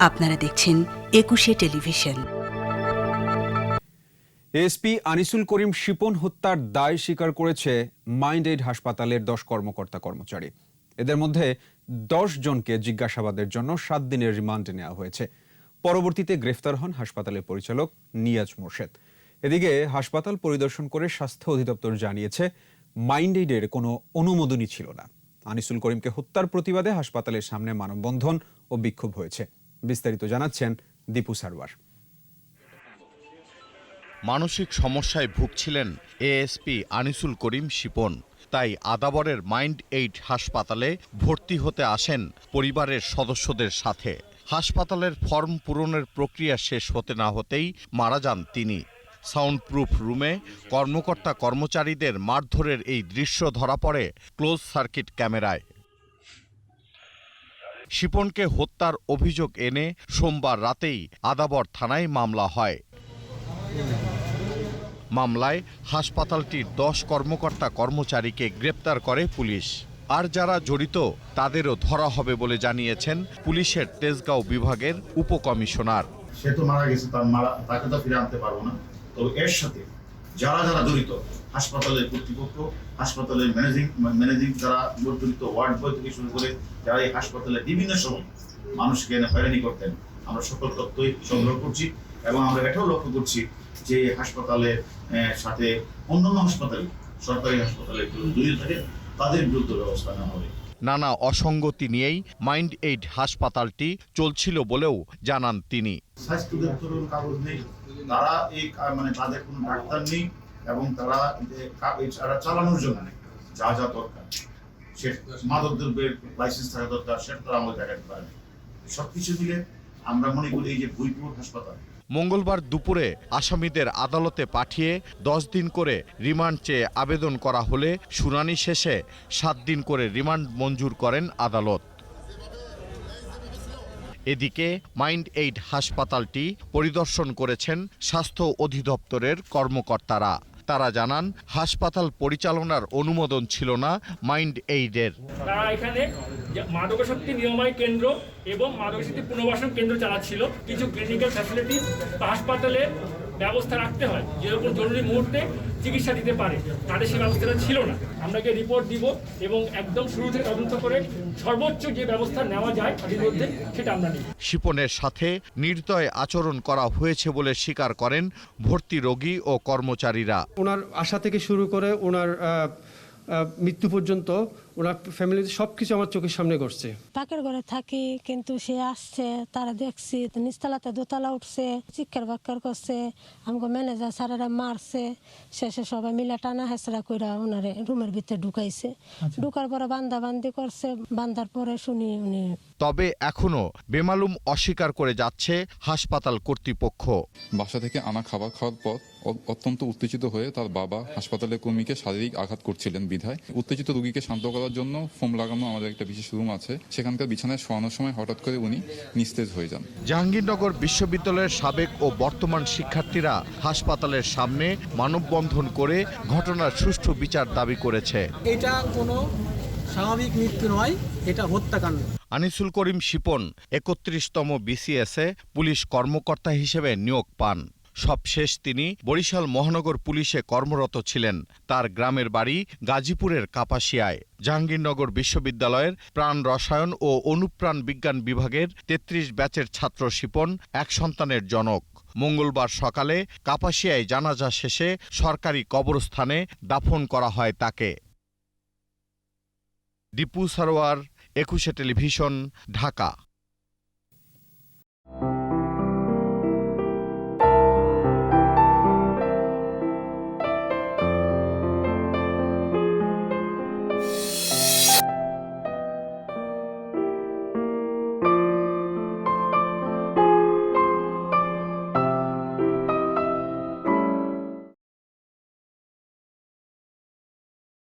আপনারা দেখছেন Ekushey television. SP Anisul Karim Shipon হত্যার দায় স্বীকার করেছে মাইন্ড এইড হাসপাতালের দশ কর্মকর্তা কর্মচারী। এদের মধ্যে দশ জনকে জিজ্ঞাসাবাদের জন্য সাত দিনের রিমান্ডে নেওয়া হয়েছে। পরবর্তীতে গ্রেফতার হন হাসপাতালের পরিচালক নিয়াজ মোর্শেদ। এদিকে হাসপাতাল পরিদর্শন করে স্বাস্থ্য অধিদপ্তর জানিয়েছে, মাইন্ড এইডের কোনো অনুমোদনই ছিল না। আনিসুল করিমকে হত্যার প্রতিবাদে হাসপাতালের সামনে মানববন্ধন ও বিক্ষোভ হয়েছে। বিস্তারিত জানাচ্ছেন দীপু সারওয়ার। মানসিক সমস্যায় ভুগছিলেন এএসপি আনিসুল করিম শিপন। তাই আদাবরের মাইন্ড এইড হাসপাতালে ভর্তি হতে আসেন পরিবারের সদস্যদের সাথে। হাসপাতালের ফর্ম পূরণের প্রক্রিয়া শেষ হতে না হতেই মারা যান তিনি। সাউন্ড প্রুফ রুমে কর্মকর্তা কর্মচারীদের মারধরের এই দৃশ্য ধরা পড়ে ক্লোজ সার্কিট ক্যামেরায়। শিপনকে হত্যার অভিযোগ এনে সোমবার রাতেই আদাবর থানায় মামলা হয়। মামলায় হাসপাতালটির দশ কর্মকর্তা কর্মচারীকে গ্রেপ্তার করে পুলিশ। আর যারা জড়িত, তাদেরও ধরা হবে বলে জানিয়েছেন পুলিশের তেজগাঁও বিভাগের উপকমিশনার। সে তো মারা গেছে, তার মারা তাকে তো ফিরে আনতে পারব না। তো এর সাথে যারা যারা জড়িত হাসপাতালের কর্তৃপক্ষ হাসপাতালের ম্যানেজিং ম্যানেজিং যারা জড়িত ওয়ার্ড বয় থেকে শুরু করে যারা এই হাসপাতালে বিভিন্ন সময় মানুষকে এনে হয়রানি করতেন আমরা সকল তথ্যই সংগ্রহ করছি এবং আমরা এটাও লক্ষ্য করছি যে হাসপাতালের আহ, সাথে অন্যান্য হাসপাতালে সরকারি হাসপাতালে জড়িত থাকে তাদের বিরুদ্ধে ব্যবস্থা নেওয়া হবে। নানা অসঙ্গতি নিয়েই মাইন্ড এইড হাসপাতালটি চলছিল বলেও জানান তিনি। স্বাস্থ্য দপ্তরের কাগজ নেই। তারা এই মানে তাদের কোনো ডাক্তার নেই এবং তারা চালানোর জন্য যা যা দরকার। সে লাইসেন্স থাকা দরকার, সেটা তারা আমাদের দেখাতে পারে না। সবকিছু মিলে আমরা মনে করি এই যে ভুইপুর হাসপাতাল। মঙ্গলবার দুপুরে আসামিদের আদালতে পাঠিয়ে দশ দিন করে রিমান্ড চেয়ে আবেদন করা হলে শুনানি শেষে সাত দিন করে রিমান্ড মঞ্জুর করেন আদালত। এদিকে মাইন্ড এইড হাসপাতালটি পরিদর্শন করেছেন স্বাস্থ্য অধিদপ্তরের কর্মকর্তারা। তারা জানান, হাসপাতাল পরিচালনার অনুমোদন ছিল না মাইন্ড এইডের। তারা এখানে মাদকাসক্তি নিরাময় কেন্দ্র এবং মাদকাসক্তি পুনর্বাসন কেন্দ্র চালাচ্ছিল। কিছু ক্লিনিক্যাল ফ্যাসিলিটি হাসপাতালে ব্যবস্থা রাখতে হয় যেরকম জরুরি মুহূর্তে চিকিৎসা দিতে পারে তাদের সেই ব্যবস্থাটা ছিল না। আপনাকে রিপোর্ট দিব এবং একদম শুরু থেকে তদন্ত করে সর্বোচ্চ যে ব্যবস্থা নেওয়া যায় তাদের মধ্যে সেটা আমরা নিই শিপনের সাথে নির্দয় আচরণ করা হয়েছে বলে স্বীকার করেন ভর্তি রোগী ও কর্মচারীরা। ওনার আশা থেকে শুরু করে ওনার মৃত্যু পর্যন্ত ওনার ফ্যামিলিতে সব কিছু আমার চোখের সামনে ঘটছে। পাকের ঘরে থাকি কিন্তু সে আসছে তারা দেখছি নিচতলাতে দোতলা উঠছে চিৎকার বাক্কার করছে আমাকে ম্যানেজার স্যারেরা মারছে। শেষে সবাই মিলে টানা হেসরা কইরা ওনারে রুমের ভিতরে ঢুকাইছে। ঢুকার পরে বান্দা বান্দি করছে বান্দার পরে শুনি উনি তবে এখনও বেমালুম অস্বীকার করে যাচ্ছে হাসপাতাল কর্তৃপক্ষ। বাসা থেকে আনা খাবার খাওয়ার পর অত্যন্ত উত্তেজিত হয়ে তার বাবা হাসপাতালের কর্মীকে শারীরিক আঘাত করছিলেন বিধায়। উত্তেজিত রোগীকে শান্ত করার জন্য ফোম লাগানো আমাদের একটা বিশেষ রুম আছে। সেখানকার বিছানায় শোয়ানোর সময় হঠাৎ করে উনি নিস্তেজ হয়ে যান। জাহাঙ্গীরনগর বিশ্ববিদ্যালয়ের সাবেক ও বর্তমান শিক্ষার্থীরা হাসপাতালের সামনে মানববন্ধন করে ঘটনার সুষ্ঠু বিচার দাবি করেছে। এটা কোনো স্বাভাবিক মৃত্যু নয় এটা হত্যাকাণ্ড। আনিসুল করিম শিপন একত্রিশতম বিসিএসে পুলিশ কর্মকর্তা হিসেবে নিয়োগ পান। সবশেষ তিনি বরিশাল মহানগর পুলিশে কর্মরত ছিলেন। তার গ্রামের বাড়ি গাজীপুরের কাপাসিয়ায়। জাহাঙ্গীরনগর বিশ্ববিদ্যালয়ের প্রাণ রসায়ন ও অনুপ্রাণ বিজ্ঞান বিভাগের তেত্রিশ ব্যাচের ছাত্র শিপন, এক সন্তানের জনক। মঙ্গলবার সকালে কাপাসিয়ায় জানাজা শেষে সরকারি কবরস্থানে দাফন করা হয় তাকে। দীপু সারোয়ার, একুশে টেলিভিশন, ঢাকা।